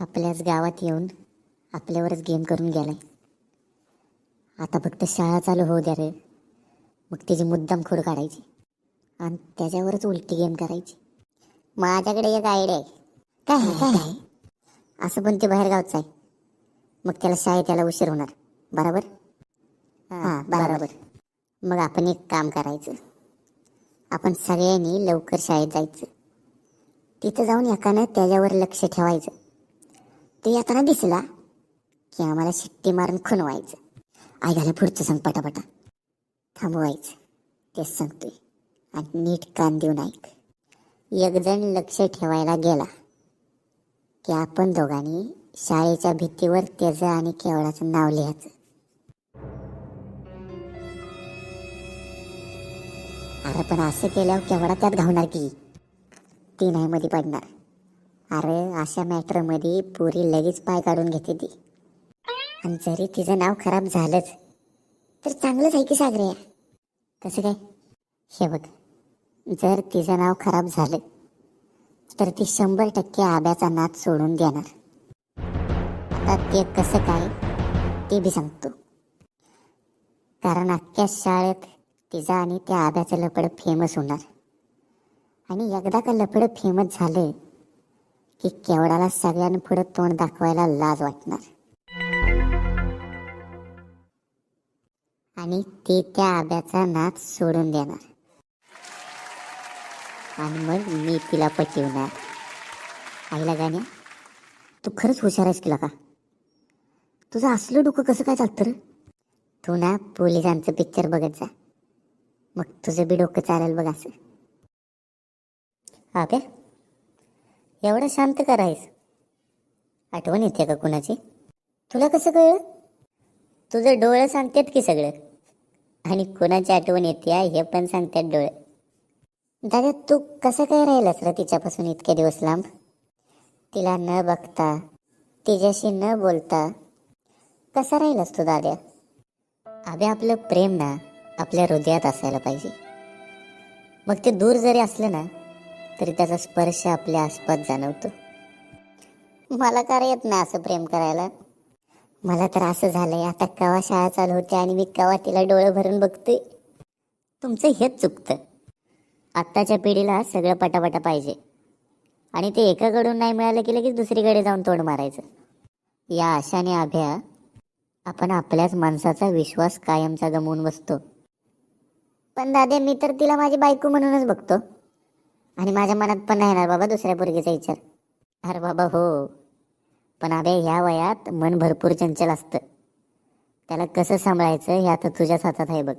आपल्याच गावात येऊन आपल्यावरच गेम करून गेलाय. आता फक्त शाळा चालू होऊ द्या रे. मग त्याची मुद्दाम खोड काढायची. आणि त्याच्यावरच उलटी गेम करायची. माझ्याकडे एक आयडिया आहे. काय? काय? आहे असं पण ते बाहेर गावचं आहे. मग त्याला शाळेत यायला उशीर होणार. बरोबर? हां बरोबर. मग आपण एक काम करायचं. आपण सगळ्यांनी लवकर शाळेत जायचं. तिथं जाऊन एकानं त्याच्यावर लक्ष ठेवायचं. ते येताना दिसला की आम्हाला शिट्टी मारून खुणवायचं. ऐकायला पुढचं सांग पटापटा. थांबवायचं. तेच सांगतोय. आणि नीट कान देऊन ऐक. एकजण लक्ष ठेवायला गेला की आपण दोघांनी शाळेच्या भीतीवर त्याचं आणि केवळाचं नाव लिहायचं. अरे पण असं केल्यावर केवढा त्यात घावणार की? ती नाही मध्ये पडणार. अरे अशा मॅटरमध्ये पुरी लगेच पाय काढून घेते ती. आणि जरी तिचं नाव खराब झालंच तर चांगलंच आहे की सागरे? कसं काय? हे बघ जर तिचं नाव खराब झालं तर ती शंभर टक्के आब्याचा नाच सोडून देणार. आता ते कसं काय ते बी सांगतो. कारण अख्ख्या शाळेत तिचा आणि त्या आब्याचं लपड फेमस होणार. आणि एकदा का लपड फेमस झालं की केवडाला सगळ्यांपुढे तोंड दाखवायला लाज वाटणार. आणि ते त्या आब्याचा नाच सोडून देणार. आणि मग मी तिला पटवणार. आईला गाण्या तू खरंच हुशार आहेस तिला का तुझं असलं डोकं कसं काय चालतं तू ना पोलिसांचं पिक्चर बघत जा. मग तुझं बी डोकं चालेल बघ असं. हा काय एवढं शांत करायस आठवण येते का कुणाची? तुला कसं कळलं? तुझं डोळं सांगतात की सगळं. आणि कोणाची आठवण येते हे पण सांगतात डोळे. दादा तू कसं काय राहिलास र तिच्यापासून इतके दिवस लांब? तिला न बघता तिच्याशी न बोलता कसा राहिलास तू दाद्या? अभे आपलं प्रेम ना आपल्या हृदयात असायला पाहिजे. मग ते दूर जरी असलं ना तरी त्याचा स्पर्श आपल्या आसपास जाणवतो. मला काय येत नाही असं प्रेम करायला? मला तर असं झालंय आता कवा शाळा चालू होते आणि मी कवा तिला डोळे भरून बघते तुमचं हेच चुकतं. आत्ताच्या पिढीला सगळं पटापटा पाहिजे. आणि ते एकाकडून नाही मिळालं की लगेच दुसरीकडे जाऊन तोंड मारायचं. या आशाने आभ्या आपण आपल्याच माणसाचा विश्वास कायमचा गमवून बसतो. पण दादे मी तर तिला माझी बायको म्हणूनच बघतो. आणि माझ्या मनात पण नाही येणार बाबा दुसऱ्या पोरगीचा विचार. अरे बाबा हो. पण अबे ह्या वयात मन भरपूर चंचल असतं. त्याला कसं सांभाळायचं हे आता तुझ्याच हातात आहे बघ.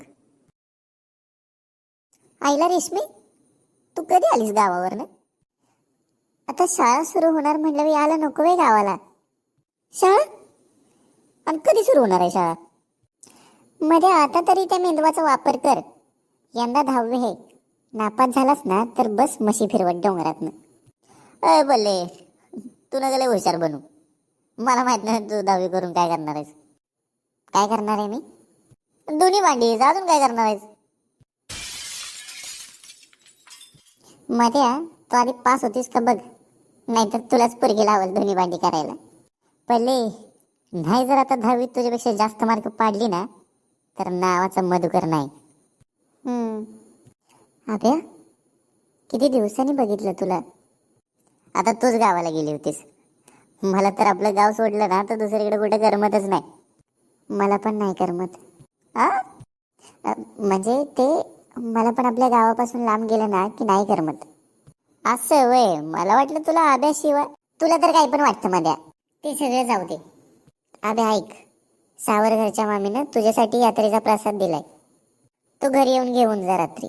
आईला रेशमी तू कधी आलीस गावावरनं? आता शाळा सुरू होणार म्हटलं यायला नको वे गावाला. शाळा? आणि कधी सुरू होणार आहे शाळा? मध्ये आता तरी त्या मेंदवाचा वापर कर. यंदा दहावी आहे. नापास झालास ना तर बस म्हशी फिरवत डोंगरातनं. अय बोले तू न गेले हुशार बनू. मला माहीत नाही तू दहावी करून काय करणार आहेस. काय करणार आहे मी? दोन्ही भांडी अजून काय करणार आहेस? मध्ये तू आधी पास होतीस का बघ. नाहीतर तुलाच पोरगी लावल दोन्ही भांडी करायला. पहिले नाही जर आता दहावीत तुझ्यापेक्षा जास्त मार्क पाडली ना तर नावाचं मधुकर नाही. हम्म. अभ्या किती दिवसांनी बघितलं तुला? आता तूच गावाला गेली होतीस. मला तर आपलं गाव सोडलं ना तर दुसरीकडे कुठे करमतच नाही. मला पण नाही करमत. आ? अ, म्हणजे ते मला पण आपल्या गावापासून लांब गेलं ना की नाही करमत. असं वय मला वाटलं तुला आब्याशिवाय तुला तर काही पण वाटतं माझ्या ते सगळं जाऊ दे. आब्या ऐक. सावरघरच्या मामीनं तुझ्यासाठी यात्रेचा प्रसाद दिलाय. तू घरी येऊन घेऊन जा रात्री.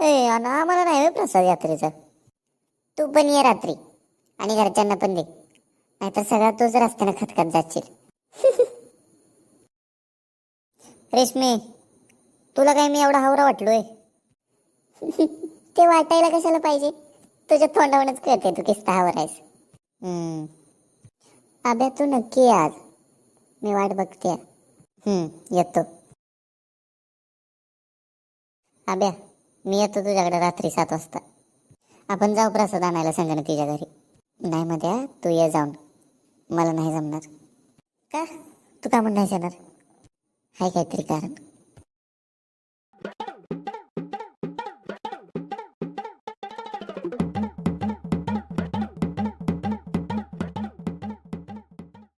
ए अना आम्हाला नाही होय प्रसाद यात्रेचा. तू पण ये रात्री आणि घरच्यांना पण दे. नाहीतर सगळा तूच रस्त्यानं खतखत जाशील. रेश्मी तुला काय मी एवढा हावरा वाटलोय? ते वाटायला कशाला पाहिजे? तुझ्या तोंडावरच कळते तू किस्ता हावर आहेस हम्म. अभ्या तू नक्की ये आज. मी वाट बघते. हम्म येतो. अभ्या. मी येतो तुझ्याकडे रात्री सात वाजता. आपण जाऊ प्रसाद आणायला संगणकीच्या घरी. नाही मध्ये तू ये जाऊन. मला नाही जमणार. का? तू का म्हणून नाही जाणार? हाय काहीतरी कारण.